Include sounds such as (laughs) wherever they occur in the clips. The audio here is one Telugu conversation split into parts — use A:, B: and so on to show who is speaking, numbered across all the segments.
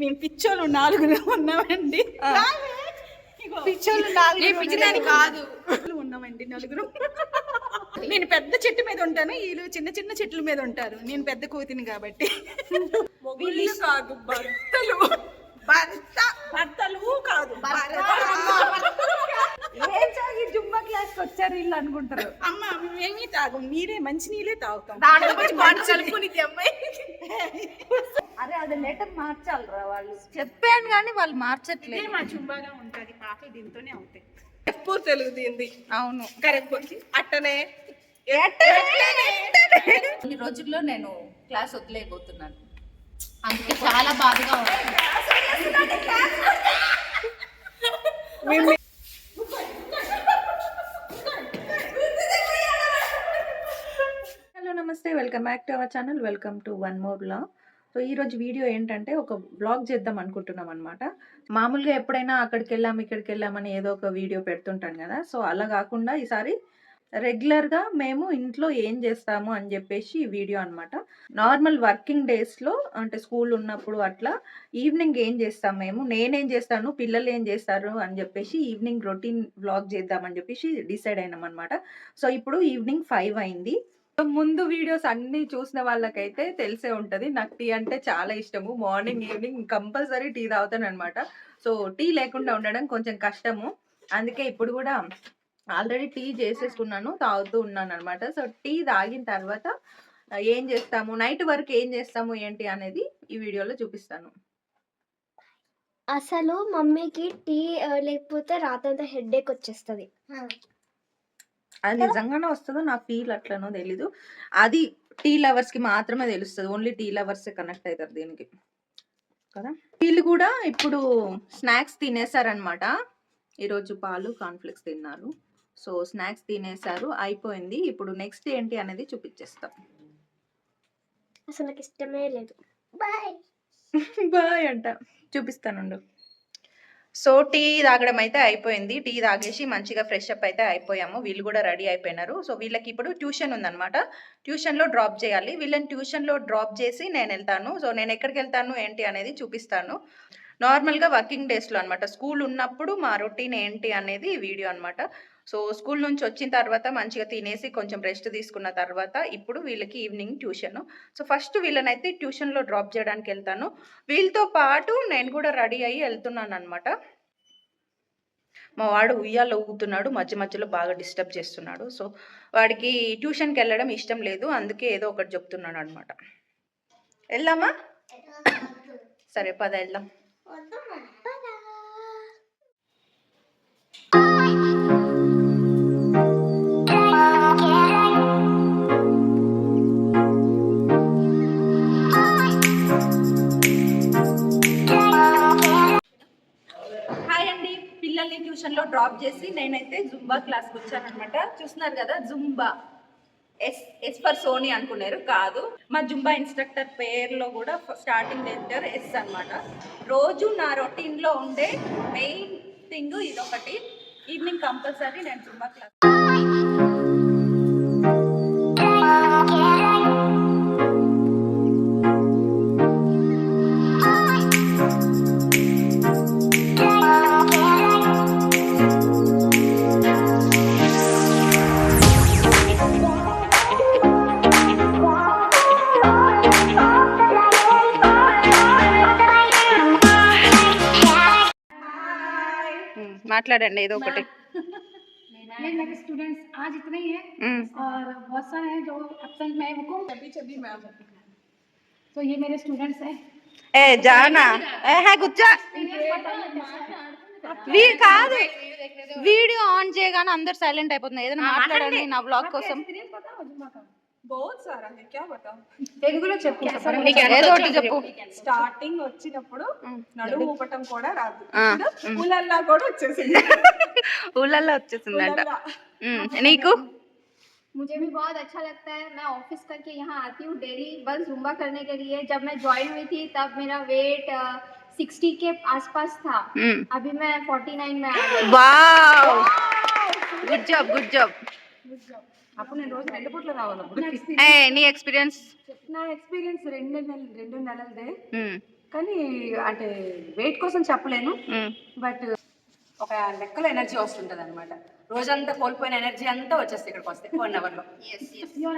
A: మేము పిచ్చోళ్ళు నాలుగురు ఉన్నామండి.
B: పిచ్చోళ్ళు నాలుగు
A: నేను పిచ్చిదాన్ని కాదు. ఉన్నామండి నలుగురు. నేను పెద్ద చెట్టు మీద ఉంటాను వీళ్ళు చిన్న చిన్న చెట్ల మీద ఉంటారు. నేను పెద్ద కూతిని కాబట్టి. కాదు భర్తలు. భర్త. భర్తలు కాదు.
B: క్లాస్ వచ్చారు వీళ్ళు అనుకుంటారు.
A: అమ్మ మేమేమీ తాగం. మీరే మంచి నీళ్ళే తాగుతాం
B: అమ్మాయి అరే అది లెటర్ మార్చాలిరా వాళ్ళు. చెప్పాను కానీ వాళ్ళు
A: ఇదే
B: మార్చట్లేదు
A: మా చుంబాగా ఉంటుంది పాటలు దీంతోనే అవుతాయి. ఎప్పుడు తెలుగు దీంది
B: అవును.
A: కరెక్ట్. అట్టనే.
B: ఈ రోజుల్లో నేను క్లాస్ వదిలేయబోతున్నాను. అందుకే చాలా బాధగా ఉంది.
C: హలో నమస్తే. Welcome back to our channel. Welcome to one more blog. So ఈరోజు వీడియో ఏంటంటే ఒక బ్లాగ్ చేద్దాం అనుకుంటున్నాం అనమాట మామూలుగా ఎప్పుడైనా అక్కడికి వెళ్ళాం ఇక్కడికి వెళ్ళామని ఏదో ఒక వీడియో పెడుతుంటాను కదా. సో అలా కాకుండా ఈసారి రెగ్యులర్గా మేము ఇంట్లో ఏం చేస్తాము అని చెప్పేసి ఈ వీడియో అనమాట నార్మల్ వర్కింగ్ డేస్లో అంటే స్కూల్ ఉన్నప్పుడు అట్లా ఈవినింగ్ ఏం చేస్తాం మేము? నేనేం చేస్తాను? పిల్లలు ఏం చేస్తారు? అని చెప్పేసి ఈవినింగ్ రొటీన్ బ్లాగ్ చేద్దామని చెప్పేసి డిసైడ్ అయినాం అనమాట సో ఇప్పుడు ఈవినింగ్ ఫైవ్ అయింది. ముందు వీడియోస్ అన్ని చూసిన వాళ్ళకైతే తెలిసే ఉంటది. నాకు టీ అంటే చాలా ఇష్టము. మార్నింగ్ ఈవినింగ్ కంపల్సరీ టీ తాగుతాను అనమాట సో టీ లేకుండా ఉండడం కొంచెం కష్టము. అందుకే ఇప్పుడు కూడా ఆల్రెడీ టీ చేసేసుకున్నాను తాగుతూ ఉన్నాను అనమాట సో టీ తాగిన తర్వాత ఏం చేస్తాము? నైట్ వరకు ఏం చేస్తాము? ఏంటి అనేది ఈ వీడియోలో చూపిస్తాను.
D: అసలు మమ్మీకి టీ లేకపోతే రాత్రంతా హెడేక్ వచ్చేస్తుంది.
C: అది నిజంగానే వస్తుందో నా ఫీల్ అట్లనో తెలీదు. అది టీ లవర్స్కి మాత్రమే తెలుస్తుంది. ఓన్లీ టీ లవర్స్ కనెక్ట్ అవుతారు దీనికి. కదా? వీళ్ళు కూడా ఇప్పుడు స్నాక్స్ తినేసారనమాట ఈరోజు పాలు కాన్ఫ్లెక్స్ తిన్నారు. సో స్నాక్స్ తినేసారు. అయిపోయింది. ఇప్పుడు నెక్స్ట్ ఏంటి అనేది చూపించేస్తాం
D: అసలు నాకు ఇష్టమే లేదు. బాయ్. (laughs)
C: బాయ్ అంట. చూపిస్తానుండు. సో టీ తాగడం అయితే అయిపోయింది. టీ తాగేసి మంచిగా ఫ్రెష్ అప్ అయితే అయిపోయాము. వీళ్ళు కూడా రెడీ అయిపోయినారు. సో వీళ్ళకి ఇప్పుడు ట్యూషన్ ఉందన్నమాట. ట్యూషన్లో డ్రాప్ చేయాలి. వీళ్ళని ట్యూషన్లో డ్రాప్ చేసి నేను వెళ్తాను. సో నేను ఎక్కడికి వెళ్తాను ఏంటి అనేది చూపిస్తాను. నార్మల్గా వర్కింగ్ డేస్లో అనమాట స్కూల్ ఉన్నప్పుడు మా రొటీన్ ఏంటి అనేది వీడియో అనమాట సో స్కూల్ నుంచి వచ్చిన తర్వాత మంచిగా తినేసి కొంచెం రెస్ట్ తీసుకున్న తర్వాత ఇప్పుడు వీళ్ళకి ఈవినింగ్ ట్యూషన్. సో ఫస్ట్ వీళ్ళనైతే ట్యూషన్లో డ్రాప్ చేయడానికి వెళ్తాను. వీళ్ళతో పాటు నేను కూడా రెడీ అయ్యి వెళ్తున్నాను అనమాట మా వాడు ఉయ్యాలో ఊగుతున్నాడు మధ్య మధ్యలో బాగా డిస్టర్బ్ చేస్తున్నాడు. సో వాడికి ట్యూషన్కి వెళ్ళడం ఇష్టం లేదు అందుకే ఏదో ఒకటి చెప్తున్నాడు అనమాట వెళ్దామా సరే పద వెళ్దాం. డ్రాప్ చేసి నేనైతే జుంబా క్లాస్కి వచ్చానమాట చూస్తున్నారు కదా Zumba S S for Sony అనుకున్నారు కాదు. మా జుంబా ఇన్స్ట్రక్టర్ పేరులో కూడా స్టార్టింగ్ లెటర్ ఎస్ అన్నమాట. రోజు నా రొటీన్లో ఉండే మెయిన్ థింగ్ ఇదొకటి. ఈవినింగ్ కంపల్సరీ నేను జుంబా క్లాస్ మాట్లాడండి ఏదో ఒకటి
E: नहीं मेरे स्टूडेंट्स आज इतने ही हैं और बहुत सारे हैं जो एबसेंट में है वो
A: చబ్బీ చబ్బీ మ్యామ్
E: तो ये मेरे स्टूडेंट्स हैं
C: ఏ జానా ఏ హే కూర్చో వీ కాదు వీడియో ఆన్ చేయగానే అందరు సైలెంట్ అయిపోతుంది ఏదైనా మాట్లాడండి నా బ్లాగ్ కోసం
A: బహుత్ సారా है क्या बताओ
E: తెలుగులో చెప్పు
C: ఏదో ఒకటి చెప్పు
A: స్టార్టింగ్ వచ్చినప్పుడు నడుము ఊపటం కూడా రాదు
C: ఆ,
A: ఇప్పుడు ఊలల్లా కూడా వచ్చేసింది
C: ఊళ్ళల్లో వచ్చేసిందంట
A: ఊలల్లా. (laughs)
C: ఉమ్, నీకు
D: मुझे भी बहुत अच्छा लगता है मैं ऑफिस करके यहाँ आती हूँ डेली बस जुम्बा करने के लिए जब मैं ज्वाइन हुई थी तब मेरा वेट सिक्सटी के आसपास था
C: ఉమ్.
D: अभी मैं फोर्टी नाइन में आ गई
C: wow good job good job
A: అప్పుడు నేను రోజు రెండు పూట్ల రావాలి అప్పుడు.
C: నీ ఎక్స్పీరియన్స్
A: నా ఎక్స్పీరియన్స్ రెండు నెలలు రెండు నెలలదే.
F: కానీ అంటే వెయిట్ కోసం చెప్పలేను. బట్ ఒక లెక్కలో ఎనర్జీ వస్తుంటది అనమాట రోజంతా కోల్పోయిన ఎనర్జీ అంతా వచ్చేస్తుంది ఇక్కడికి వస్తే వన్ అవర్లో.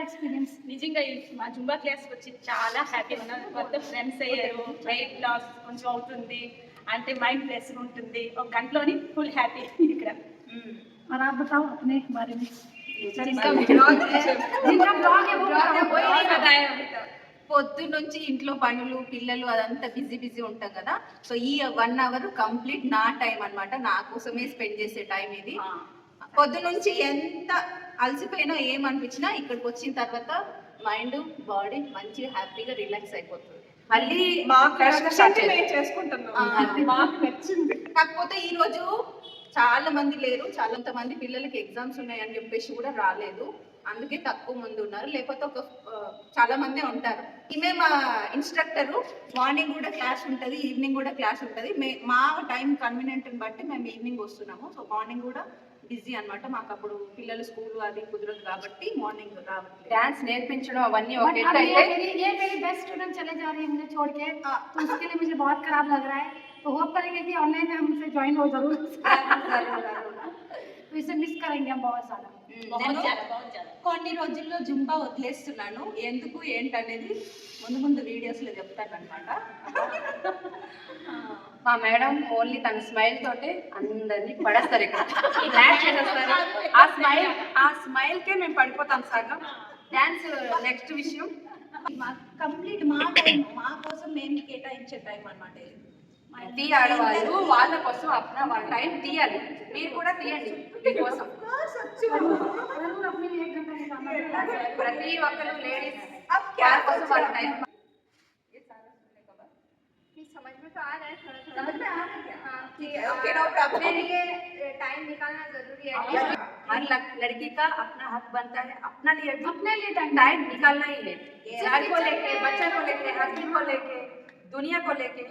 E: ఎక్స్పీరియన్స్
A: నిజంగా మా జుంబా క్లాస్ వచ్చి చాలా హ్యాపీ ఉన్నాను కొత్త ఫ్రెండ్స్ అయ్యారు. వెయిట్ లాస్ కొంచెం అవుతుంది. అంటే మైండ్ ఫ్రెష్ ఉంటుంది. ఒక గంటలోని ఫుల్ హ్యాపీ ఇక్కడ.
E: మరి అబ్బతావు మరి (laughs) अपने बारे में जिनका ब्लॉग है वो बताओ
C: పొద్దు నుంచి ఇంట్లో పనులు పిల్లలు అదంతా బిజీ బిజీ ఉంటాం కదా సో ఈ వన్ అవర్ కంప్లీట్ నా టైం అన్నమాట నా కోసమే స్పెండ్ చేసే టైం ఇది పొద్దు నుంచి ఎంత అలసిపోయినా ఏమనిపించినా ఇక్కడికి వచ్చిన తర్వాత మైండ్ బాడీ మంచిగా హ్యాపీగా రిలాక్స్ అయిపోతుంది
F: మళ్ళీ
A: మాకు
F: fresh గా start
A: నచ్చింది
F: చేయాలి.
A: మేము చేసుకుంటున్నాం
C: ఆ.
A: మాకు నచ్చింది
C: కాకపోతే ఈ రోజు చాలా మంది లేరు చాలా మంది పిల్లలకి ఎగ్జామ్స్ ఉన్నాయని చెప్పేసి కూడా రాలేదు అందుకే తక్కువ మంది ఉన్నారు లేకపోతే ఒక ఆ, చాలా మందే ఉంటారు ఈమె మా ఇన్స్ట్రక్టర్ మార్నింగ్ కూడా క్లాస్ ఉంటుంది ఈవినింగ్ కూడా క్లాస్ ఉంటుంది మే మా టైం కన్వీనియంట్ బట్టి మేము ఈవినింగ్ వస్తున్నాము సో మార్నింగ్ కూడా బిజీ అన్నమాట మాకు అప్పుడు పిల్లలు స్కూల్ అది కుదరదు కాబట్టి మార్నింగ్ రావట్లేదు
F: డాన్స్ నేర్పించడం అవన్నీ ఒక
E: बट
F: ఎత్తు
E: अब ये
F: అయితే
E: मेरी ये मेरी बेस्ट स्टूडेंट चले जा रही है मुझे छोड़ के तो उसके लिए मुझे बहुत खराब लग रहा है तो होप करेंगे कि ऑनलाइन में हमसे ज्वाइन हो जरूर तो इसे मिस करेंगे हम बहुत ज्यादा
C: నేను కొన్ని రోజుల్లో జుంబా వదిలేస్తున్నాను ఎందుకు ఏంటనేది ముందు ముందు వీడియోస్ లో చెప్తాను అనమాట (laughs)
F: మా మేడం ఓన్లీ తన స్మైల్ తోటే అందరినీ పడేస్తారు ఇక్కడ (laughs) డాన్స్ చేసేస్తారు ఆ స్మైల్ ఆ స్మైల్ కే మేము పడిపోతాం సగం డాన్స్ నెక్స్ట్ విషయం
C: కంప్లీట్ మా టైం మా కోసం మేము కేటాయించే టైం అనమాట ఇది
F: టీ ఆడవాళ్ళు వాళ్ళ కోసం అప్పుడు వాళ్ళ టైం తీయాలి మీరు కూడా తీయండి మీకోసం
E: जरूर अपने लिए एक घंटा निकालना पड़ेगा।
F: ప్రతి ఒక్కరు లేడీస్ వాళ్ళ కోసం వాళ్ళ టైం
D: कि समझ में तो आ रहा है थोड़ा थोड़ा
C: समझ में आ रहा है क्या?
D: हाँ, कि
C: ठीक है,
D: आ,
C: okay, no problem.
D: अपने लिए टाइम निकालना जरूरी है
F: हर लक- लड़की का अपना हक बनता है अपना लिए भी
E: अपने लिए टाइम
F: टाइम निकालना ही है घर को लेके बच्चे को लेके हस्बैंड को लेके दुनिया को लेके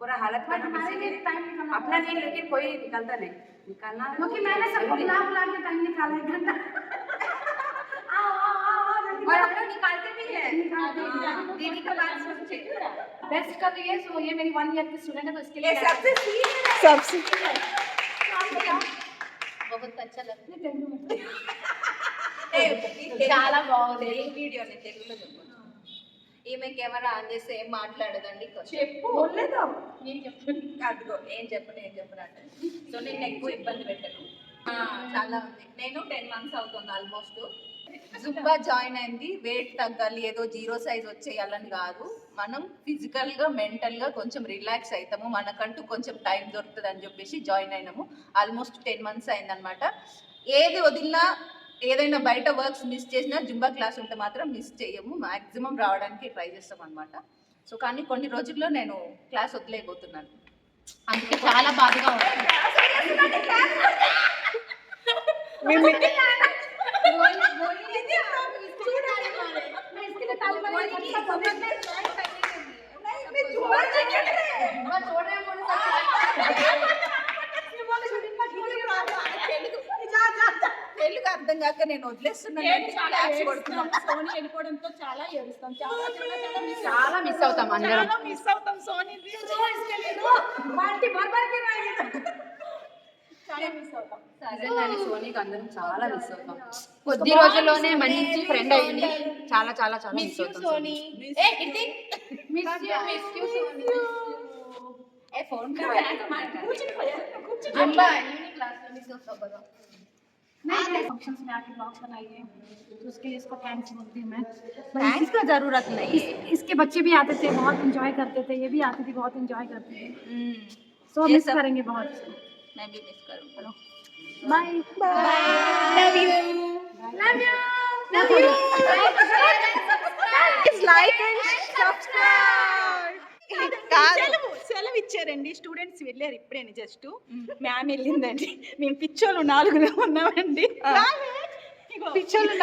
F: पूरा हालत
E: बट
F: में हम
E: हमारे लिए
F: इसीलिए
E: टाइम निकालना
F: अपना नहीं लेकिन कोई निकलता नहीं निकालना
E: क्योंकि मैंने सबको
F: जरूरी है।
E: बुला बुला के टाइम निकाला एक घंटा आओ आओ आओ आओ जल्दी
C: और हम लोग निकालते भी हैं
E: निकालते हैं।
C: हाँ, दीदी का बात सुन के
E: बेस्ट कर रही है सो ये मेरी वन ईयर की स्टूडेंट है तो इसके लिए
C: ये सबसे सीनियर है
A: सबसे
C: बहुत अच्छा लगता (laughs)
E: मैं तेलुगु में
C: है చాలా బాగుంది ఈ వీడియోని తెలుగులో చెప్పొచ్చు ఈమె కెమెరా ఆన్ చేస్తే ఏం మాట్లాడదండి? చెప్పు. అదిగో ఏం చెప్పను ఏం చెప్పను అంటే. సో నేను ఎక్కువ ఇబ్బంది పెట్టను. చాలా ఉంది. నేను టెన్ మంత్స్ అవుతుంది ఆల్మోస్ట్. జుంబా జాయిన్ అయింది. వెయిట్ తగ్గాలి. ఏదో జీరో సైజ్ వచ్చేయాలని కాదు. మనం ఫిజికల్గా మెంటల్గా కొంచెం రిలాక్స్ అవుతాము మనకంటూ కొంచెం టైం దొరుకుతుంది అని చెప్పేసి జాయిన్ అయినాము. ఆల్మోస్ట్ టెన్ మంత్స్ అయిందనమాట ఏది వదిలినా ఏదైనా బయట వర్క్స్ మిస్ చేసినా జుంబా క్లాస్ ఉంటే మాత్రం మిస్ చేయము. మాక్సిమం రావడానికి ట్రై చేస్తాం అనమాట సో కానీ కొన్ని రోజుల్లో నేను క్లాస్ వదిలేయబోతున్నాను. అందుకే చాలా బాధగా ఉంది.
E: मैं
C: తెలుగు అర్థం కాక నేను వదిలేస్తున్నాను
A: చాలా మిస్
F: అవుతాం
A: మిస్ అవుతాం చాలా మిస్
F: కొద్ది రోజుల్లోనే మంచి ఫ్రెండ్ అయింది చాలా చాలా చాలా మిస్ అవుతాం సోనీ.
C: ఏ ఫోన్
D: కూర్చుని కూర్చుని
E: नहीं में आके ब्लॉग बनाइए तो उसके लिए इसको थैंक्स बोलती हूँ मैं।
C: थैंक्स का ज़रूरत नहीं।
E: इस, इसके बच्चे भी आते थे बहुत एंजॉय करते थे ये भी आती थी बहुत एंजॉय करते थे। सो मिस करेंगे बहुत।
C: मैं भी मिस करूँगा। Bye
E: love you
C: love you please like and subscribe కాదు
A: సెలవు సెలవు ఇచ్చారండి. స్టూడెంట్స్ వెళ్ళారు ఇప్పుడేని జస్ట్. మ్యామ్ వెళ్ళిందండి. మేము పిచ్చోళ్ళు నాలుగురు ఉన్నామండి.
C: పిచ్చోళ్ళు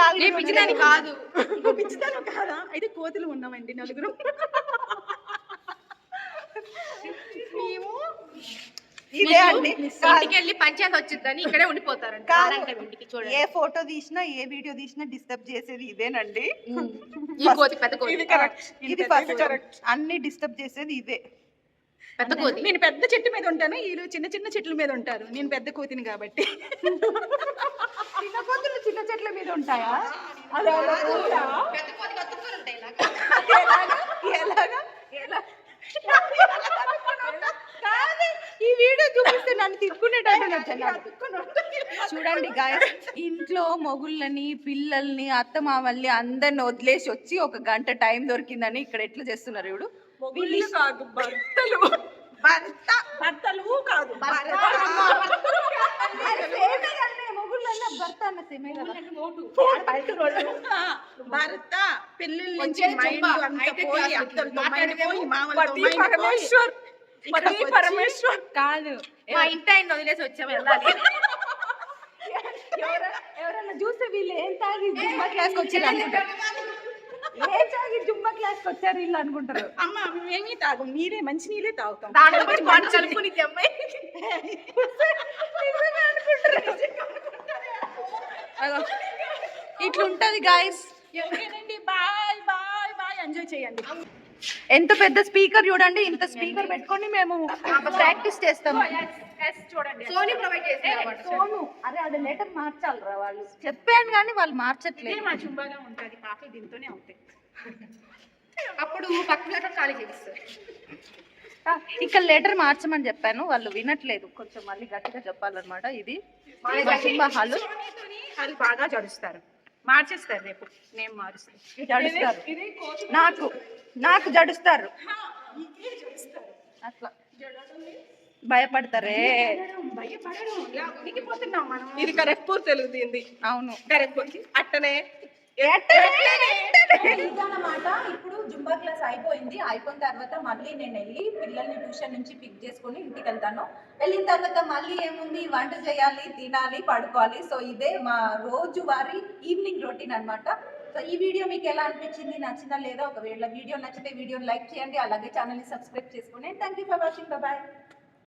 A: కాదా? అయితే కోతులు ఉన్నామండి నలుగురు. మేము
C: ఇదే అండి.
F: వెళ్ళి పంచాయతీ వచ్చిందని ఇక్కడే ఉండిపోతారంట. వారాంతం ఇంటికి చూడండి.
C: ఏ ఫోటో తీసినా ఏ వీడియో తీసినా డిస్టర్బ్ చేసేది ఇదేనండి. (laughs)
F: ఈ కోతి పెద్ద కోతి.
A: ఇది కరెక్ట్.
C: ఇది ఫస్ట్ అన్ని డిస్టర్బ్ చేసేది ఇదే.
A: పెద్ద కోతి. నేను పెద్ద చెట్టు మీద ఉంటాను వీళ్ళు చిన్న చిన్న చెట్ల మీద ఉంటారు. నేను పెద్ద కోతిని కాబట్టి.
C: చిన్న కోతులు చిన్న చెట్ల మీద ఉంటాయా?
A: అలా? ఎలాగా? ఈ వీడియో చూపిస్తే నన్ను తిట్టుకునేటట్టు
C: చూడండి గాయస్ ఇంట్లో మొగుళ్ళని పిల్లల్ని అత్త మామల్ని అందరిని వదిలేసి వచ్చి ఒక గంట టైం దొరికిందని ఇక్కడ ఎట్లా చేస్తున్నారు ఇప్పుడు
A: మొగుళ్ళు కాదు భర్తలు. భర్త. భర్తలు కాదు. భర్త పిల్లల నుంచి మైండ్ అంతా పోయి అత్తలతో మైండ్ పోయి మామలతో మైండ్ పోయి. ఇక్కడికి వచ్చి
C: పరమేశ్వర్. కాదు.
B: మా ఇంటి ఆయన వదిలేసి వచ్చాము వెళ్ళాలి.
C: ఎవరైనా చూస్తే వీళ్ళు ఏం తాగి జుమ్మా క్లాస్కి వచ్చారు అనుకుంటారు? ఏం తాగి జుమ్మా క్లాస్కి వచ్చారు వీళ్ళు అనుకుంటారు?
A: అమ్మ మేమేమీ తాగం? నీరే మంచి నీళ్ళే తాగుతాం.
B: దాంట్లో కొంచెం మంచి కలుపుకుని అమ్మాయి
C: అగో, ఇట్లుంటది
A: guys bye bye bye. Enjoy చేయండి.
C: ఎంత పెద్ద స్పీకర్ చూడండి ఇంత స్పీకర్ పెట్టుకొని మేము ప్రాక్టీస్
A: చూడండి.
B: సోనీ ప్రొవైడ్ చేసి
C: సోను అరే అది లెటర్ మార్చాలిరా వాళ్ళు? చెప్పాను కానీ వాళ్ళు మార్చట్లేదు.
A: మా చుంబాగా ఉంటుంది కాఫీ దీంతోనే అవుతాయి.
B: అప్పుడు పక్కన ఖాళీ చేపిస్తారు.
C: ఇక్కడ లెటర్ మార్చమని చెప్పాను వాళ్ళు వినట్లేదు. కొంచెం మళ్ళీ గట్టిగా చెప్పాలన్నమాట ఇది. మా హాలు
A: వాళ్ళు బాగా జడుస్తారు. మార్చేస్తారు రేపు. నేను మారుస్తాను.
C: జడుస్తారు. నాకు నాకు జడుస్తారు. అట్లా. భయపడతారే.
A: భయపడడం ఇది కరెక్ట్ తెలుగు దీంది
C: అవును.
A: కరెక్ట్ అట్టనే
C: ఇదన్నమాట ఇప్పుడు జుంబా క్లాస్ అయిపోయింది. అయిపోయిన తర్వాత మళ్ళీ నేను వెళ్ళి పిల్లల్ని ట్యూషన్ నుంచి పిక్ చేసుకుని ఇంటికి వెళ్తాను. వెళ్ళిన తర్వాత మళ్ళీ ఏముంది? వంట చేయాలి తినాలి పడుకోవాలి. సో ఇదే మా రోజువారీ ఈవినింగ్ రొటీన్ అన్నమాట. సో ఈ వీడియో మీకు ఎలా అనిపించింది? నచ్చిందా లేదా? ఒకవేళ వీడియో నచ్చితే వీడియోని లైక్ చేయండి. అలాగే ఛానల్ని సబ్స్క్రైబ్ చేసుకోండి thank you for watching bye